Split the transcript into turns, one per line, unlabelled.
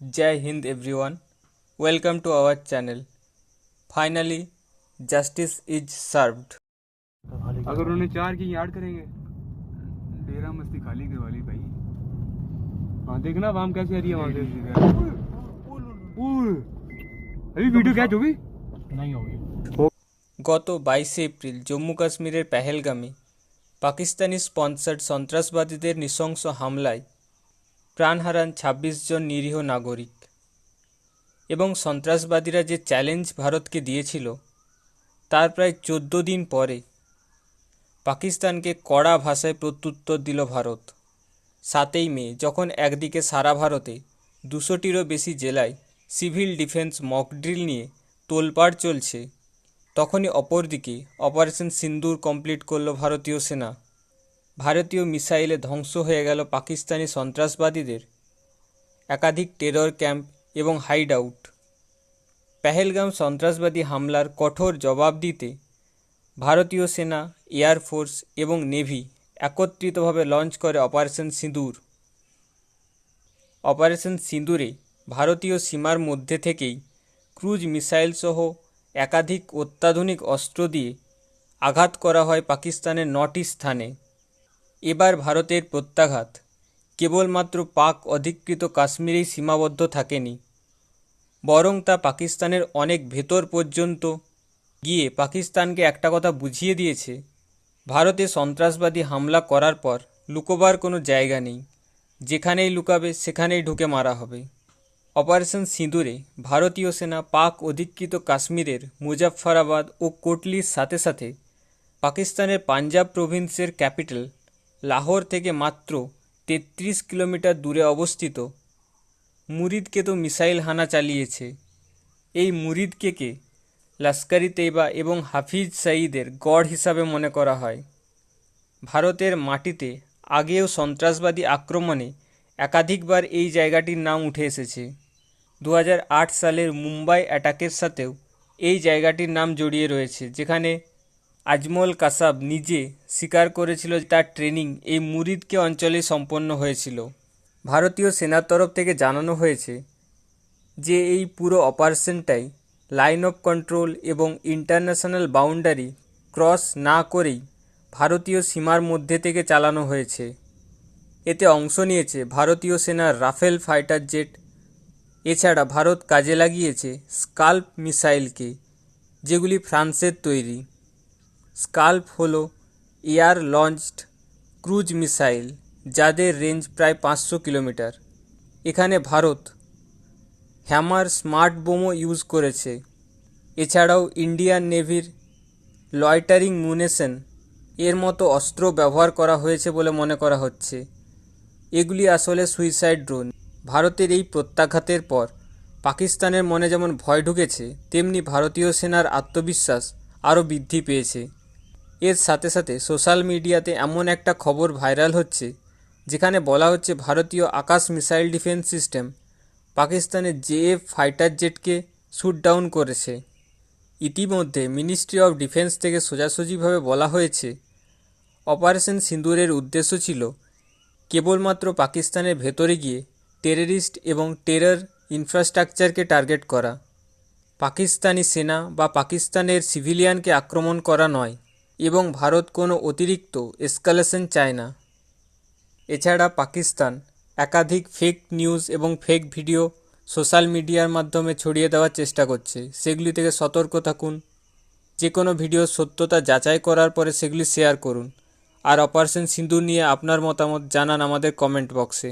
Jai Hind everyone. Welcome to our channel. Finally, justice is served.
अगर उन्होंने चार की याद करेंगे डेरा मस्ती खाली करवा ली भाई हाँ देखना वाम कैसे आ रही है वहां से उल। अभी वीडियो क्या जो भी
नहीं होगी
গত বাইশে এপ্রিল জম্মু কাশ্মীরের পেহেলগামে পাকিস্তানি স্পন্সার্ড সন্ত্রাসবাদীদের নৃশংস হামলায় প্রাণ হারান ছাব্বিশ জন নিরীহ নাগরিক। এবং সন্ত্রাসবাদীরা যে চ্যালেঞ্জ ভারতকে দিয়েছিল, তার প্রায় চোদ্দ দিন পরে পাকিস্তানকে কড়া ভাষায় প্রত্যুত্তর দিল ভারত। সাতই মে, যখন একদিকে সারা ভারতে দুশোটিরও বেশি জেলায় সিভিল ডিফেন্স মকড্রিল নিয়ে তোলপাড় চলছে, তখনই অপরদিকে অপারেশন সিন্দুর কমপ্লিট করল ভারতীয় সেনা। ভারতীয় মিসাইলে ধ্বংস হয়ে গেল পাকিস্তানি সন্ত্রাসবাদীদের। একাধিক টেরর ক্যাম্প এবং হাইড আউট পেহেলগাম সন্ত্রাসবাদী হামলার কঠোর জবাব দিতে ভারতীয় সেনা এয়ারফোর্স এবং নেভি একত্রিতভাবে লঞ্চ করে অপারেশন সিঁদুর। অপারেশন সিঁদুরে ভারতীয় সীমার মধ্যে থেকেই ক্রুজ মিসাইল সহ একাধিক অত্যাধুনিক অস্ত্র দিয়ে আঘাত করা হয় পাকিস্তানের নটি স্থানে। এবার ভারতের প্রত্যাঘাত। কেবলমাত্র পাক অধিকৃত কাশ্মীরেই সীমাবদ্ধ থাকেনি। বরং তা পাকিস্তানের অনেক ভেতর পর্যন্ত গিয়ে পাকিস্তানকে একটা কথা বুঝিয়ে দিয়েছে, ভারতে সন্ত্রাসবাদী হামলা করার পর লুকোবার কোনো জায়গা নেই। যেখানেই লুকাবে, সেখানেই ঢুকে মারা হবে। অপারেশন সিঁদুরে ভারতীয় সেনা পাক অধিকৃত কাশ্মীরের মুজাফফরাবাদ ও কোটলির সাথে সাথে পাকিস্তানের পাঞ্জাব প্রভিন্সের ক্যাপিটাল লাহোর থেকে মাত্র তেত্রিশ কিলোমিটার দূরে অবস্থিত মুরিদকে তো মিসাইল হানা চালিয়েছে। এই মুরিদকেকে লস্করি তেইবা এবং হাফিজ সাঈদের গড় হিসাবে মনে করা হয়। ভারতের মাটিতে আগেও সন্ত্রাসবাদী আক্রমণে একাধিকবার এই জায়গাটির নাম উঠে এসেছে। দু হাজার আট সালের মুম্বাই অ্যাটাকের সাথেও এই জায়গাটির নাম জড়িয়ে রয়েছে, যেখানে আজমল কাসাব নিজে স্বীকার করেছিল তার ট্রেনিং এই মুরিদকে অঞ্চলে সম্পন্ন হয়েছিল। ভারতীয় সেনার তরফ থেকে জানানো হয়েছে যে এই পুরো অপারেশনটাই লাইন অফ কন্ট্রোল এবং ইন্টারন্যাশনাল বাউন্ডারি ক্রস না করেই ভারতীয় সীমার মধ্যে থেকে চালানো হয়েছে। এতে অংশ নিয়েছে ভারতীয় সেনার রাফেল ফাইটার জেট, এছাড়া ভারত কাজে লাগিয়েছে স্কাল্প মিসাইলকে, যেগুলি ফ্রান্সের তৈরি। স্কাল্প হল এয়ার লঞ্চড ক্রুজ মিসাইল, যাদের রেঞ্জ প্রায় পাঁচশো কিলোমিটার। এখানে ভারত হ্যামার স্মার্ট বোমও ইউজ করেছে। এছাড়াও ইন্ডিয়ান নেভির লয়টারিং মুনেশন এর মতো অস্ত্র ব্যবহার করা হয়েছে বলে মনে করা হচ্ছে। এগুলি আসলে সুইসাইড ড্রোন। ভারতের এই প্রত্যাঘাতের পর পাকিস্তানের মনে যেমন ভয় ঢুকেছে, তেমনি ভারতীয় সেনার আত্মবিশ্বাস আরও বৃদ্ধি পেয়েছে। এর সাথে সাথে সোশ্যাল মিডিয়াতে এমন একটা খবর ভাইরাল হচ্ছে, যেখানে বলা হচ্ছে ভারতীয় আকাশ মিসাইল ডিফেন্স সিস্টেম পাকিস্তানের জেএফ ফাইটার জেটকে শ্যুট ডাউন করেছে। ইতিমধ্যে মিনিস্ট্রি অফ ডিফেন্স থেকে সোজাসুজিভাবে বলা হয়েছে, অপারেশন সিঁদুরের উদ্দেশ্য ছিল কেবলমাত্র পাকিস্তানের ভেতরে গিয়ে টেররিস্ট এবং টেরর ইনফ্রাস্ট্রাকচারকে টার্গেট করা। পাকিস্তানি সেনা বা পাকিস্তানের সিভিলিয়ানকে আক্রমণ করা নয়। এবং ভারত কোনো অতিরিক্ত এসকালেশন চায় না। এছাড়া পাকিস্তান একাধিক ফেক নিউজ এবং ফেক ভিডিও সোশ্যাল মিডিয়ার মাধ্যমে ছড়িয়ে দেওয়ার চেষ্টা করছে। সেগুলি থেকে সতর্ক থাকুন। যে কোনো ভিডিওর সত্যতা যাচাই করার পরে সেগুলি শেয়ার করুন। আর অপারেশন সিঁদুর নিয়ে আপনার মতামত জানান আমাদের কমেন্ট বক্সে